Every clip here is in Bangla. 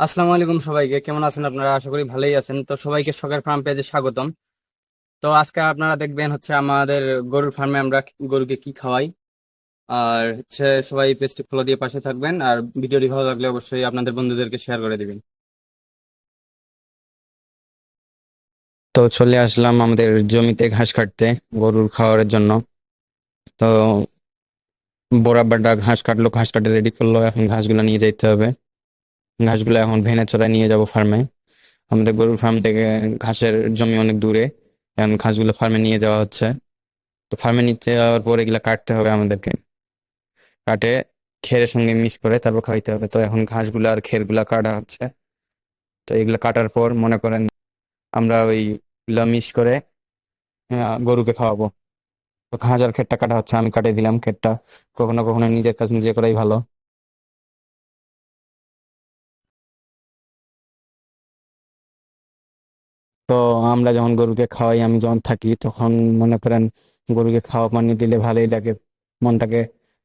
আসসালামু আলাইকুম সবাইকে, কেমন আছেন আপনারা? আশা করি ভালোই আছেন। তো সবাইকে শখের ফার্ম পেজে স্বাগতম। তো আজকে আপনারা দেখবেন হচ্ছে আমাদের গরুর ফার্মে আমরা গরুকে কি খাওয়াই। আর হচ্ছে সবাই পেজটি ফলো দিয়ে পাশে থাকবেন, আর ভিডিওটি ভালো লাগলে অবশ্যই আপনাদের বন্ধুদেরকে শেয়ার করে দিবেন। তো চলে আসলাম আমাদের জমিতে ঘাস কাটতে, গরুর খাওয়ার জন্য। তো বরাবরটা ঘাস কাটলো, ঘাস কাটে রেডি করল, এখন ঘাসগুলো নিয়ে যেতে হবে। ঘাসগুলো এখন ভেনে চড়ায় নিয়ে যাব ফার্মে আমাদের গরুর ফার্ম থেকে ঘাসের জমি অনেক দূরে, এখন ঘাসগুলো ফার্মে নিয়ে যাওয়া হচ্ছে। তো ফার্মে নিতে যাওয়ার পর এগুলো কাটতে হবে আমাদেরকে। কাটে খেরের সঙ্গে মিক্স করে তারপর খাইতে হবে। তো এখন ঘাসগুলো আর খেরগুলা কাটা হচ্ছে। তো এগুলো কাটার পর মনে করেন আমরা ওইগুলো মিক্স করে গরুকে খাওয়াবো। তো ঘাস আর খেরটা কাটা হচ্ছে, আমি কাটিয়ে দিলাম খেরটা কখনো কখনো নিজের কাজ নিজে করাই ভালো। তো আমরা যখন গরুকে খাওয়াই, আমি যখন থাকি, তখন মনে করেন গরুকে খাওয়া পানি দিলে ভালোই লাগে, মনটাকে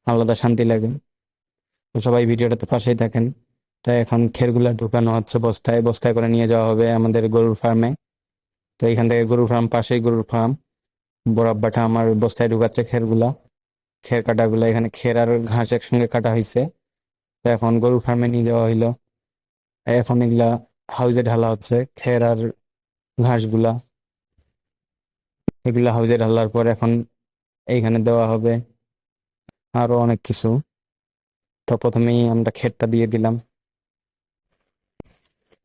আলাদা শান্তি লাগে। তো সবাই ভিডিওটাতে পাশেই থাকেন। তাই এখন খেরগুলা ঢুকানো হচ্ছে বস্তায় বস্তায় করে নিয়ে যাওয়া হবে আমাদের গরুর ফার্মে তো এখান থেকে গরুর ফার্ম পাশেই গরুর ফার্ম বড় আব্বাটা আমার বস্তায় ঢুকাচ্ছে খেরগুলা। খের কাটাগুলা এখানে, খের আর ঘাস একসঙ্গে কাটা হয়েছে তো এখন গরুর ফার্মে নিয়ে যাওয়া হইল। এখন এগুলা হাউজে ঢালা হচ্ছে, খের আর ঘাসগুলা। এগুলা হাউজে ঢালার পর এখন এইখানে দেওয়া হবে আরও অনেক কিছু। তো প্রথমেই আমরা খেরটা দিয়ে দিলাম।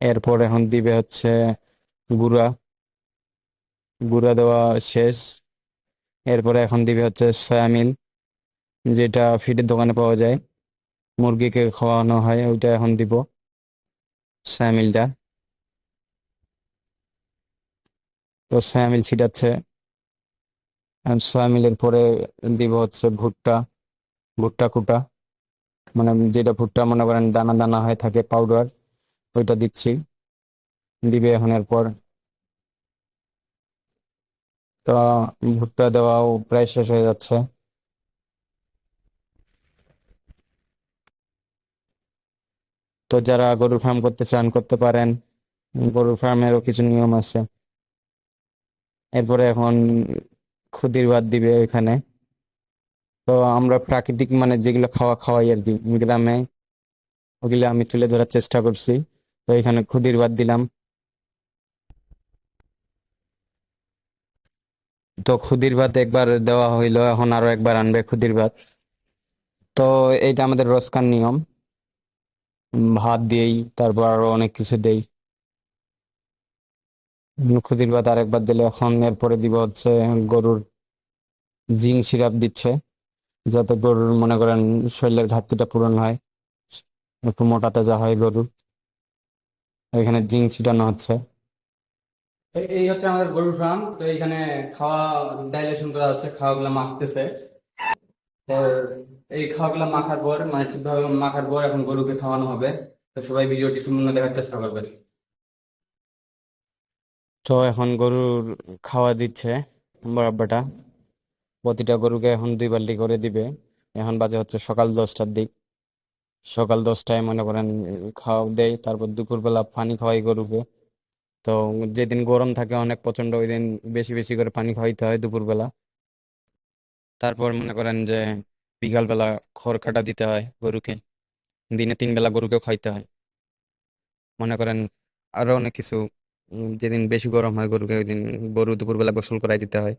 এরপর এখন দিবে হচ্ছে গুড়া। গুঁড়া দেওয়া শেষ। এরপরে এখন দিবে হচ্ছে সয়ামিল যেটা ফিডের দোকানে পাওয়া যায়। মুরগিকে খাওয়ানো হয়, ওইটা এখন দিব। সয়ামিলটা তো সয়ামিল ছিটাচ্ছে। সয়ামিলের পরে দিব হচ্ছে ভুট্টা ভুট্টা কুটা। মানে যেটা ভুট্টা মনে করেন দানা দানা হয়ে থাকে পাউডার ওইটা দিচ্ছি। দিবে এখন এরপর। তো ভুট্টা দেওয়াও প্রায় শেষ হয়ে যাচ্ছে। তো যারা গরুর ফার্ম করতে চান, করতে পারেন। গরুর ফার্মেরও কিছু নিয়ম আছে। এরপরে এখন ভাত দিবে ওইখানে। তো আমরা প্রাকৃতিক মানে যেগুলো খাওয়া খাওয়াই আর কি, গ্রামে ওগুলো আমি তুলে ধরার চেষ্টা করছি। তো এখানে ভাত দিলাম। তো খুদির ভাত একবার দেওয়া হইল, এখন আরও একবার আনবে খুদির ভাত। তো এইটা আমাদের রোজকার নিয়ম। ভাত দিয়েই তারপর আরও অনেক কিছু দেই। খুদির ভাত আরেকবার দিলে এখন এরপরে দিব হচ্ছে গরুর জিঙ্ক সিরাপ দিচ্ছে, যাতে গরুর মনে করেন শরীরের ঘাটতিটা পূরণ হয়, একটু মোটা তাজা হয় গরু। এখানে জিঙ্ক ছিটানো হচ্ছে। এই হচ্ছে আমাদের গরুর ফার্ম। তো এখানে খাওয়া ডাইলেশন করা হচ্ছে, খাওয়াগুলো মাখতেছে। তো এই খাওয়াগুলো মাখার পর মানে ঠিকভাবে মাখার পর এখন গরুকে খাওয়ানো হবে। তো সবাই ভিডিওটি সম্পূর্ণ দেখার চেষ্টা করবেন। তো এখন গরুর খাওয়া দিচ্ছে বরাবরটা প্রতিটা গরুকে এখন দুই বালতি করে দিবে। এখন বাজে হচ্ছে সকাল দশটার দিক। সকাল দশটায় মনে করেন, খাওয়া দেয়, তারপর দুপুরবেলা পানি খাওয়াই গরুকে। তো যেদিন গরম থাকে অনেক প্রচণ্ড ওই দিন বেশি বেশি করে পানি খাওয়াইতে হয় দুপুরবেলা। তারপর মনে করেন যে বিকালবেলা খড় কাটা দিতে হয় গরুকে। দিনে তিন বেলা গরুকে খাইতে হয়। মনে করেন আরও অনেক কিছু যেদিন বেশি গরম হয় গরুকে ওই দিন গরু দুপুরবেলা গোসল করাই দিতে হয়।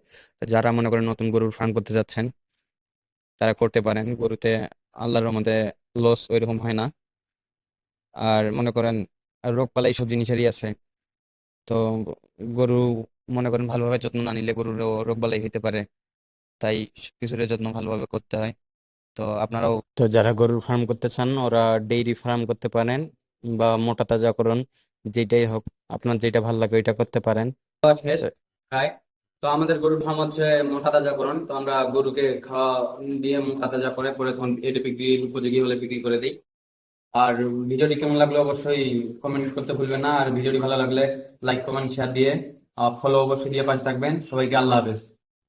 যারা মনে করেন নতুন গরুর ফার্ম করতে যাচ্ছেন, তারা করতে পারেন। গরুতে আল্লাহর রহমতে লস ওইরকম হয় না। আর মনে করেন রোগবালাই এইসব জিনিসেরই আছে। তো গরু মনে করেন ভালোভাবে যত্ন না নিলে গরুর রোগবালাই হতে পারে। তাই কিছুর যত্ন ভালোভাবে করতে হয়। তো আপনারাও তো যারা গরুর ফার্ম করতে চান, ওরা ডেইরি ফার্ম করতে পারেন বা মোটা তাজাকরণ যেটাই হোক আপনার যেটা ভালো লাগে ওইটা করতে পারেন। শেষ? তো আমাদের গরুর ফার্ম হচ্ছে মোটা তাজাকরণ তো আমরা গরুকে খাওয়া দিয়ে মোটা তাজা করে পরে তখন এটা বিক্রি উপযোগী হলে বিক্রি করে দিই। আর ভিডিওটি কেমন লাগল অবশ্যই কমেন্ট করতে ভুলবেন না। আর ভিডিওটি ভালো লাগলে লাইক কমেন্ট শেয়ার দিয়ে ফলো অবশ্যই দিয়ে পাশে থাকবেন। সবাইকে আল্লাহ হাফেজ।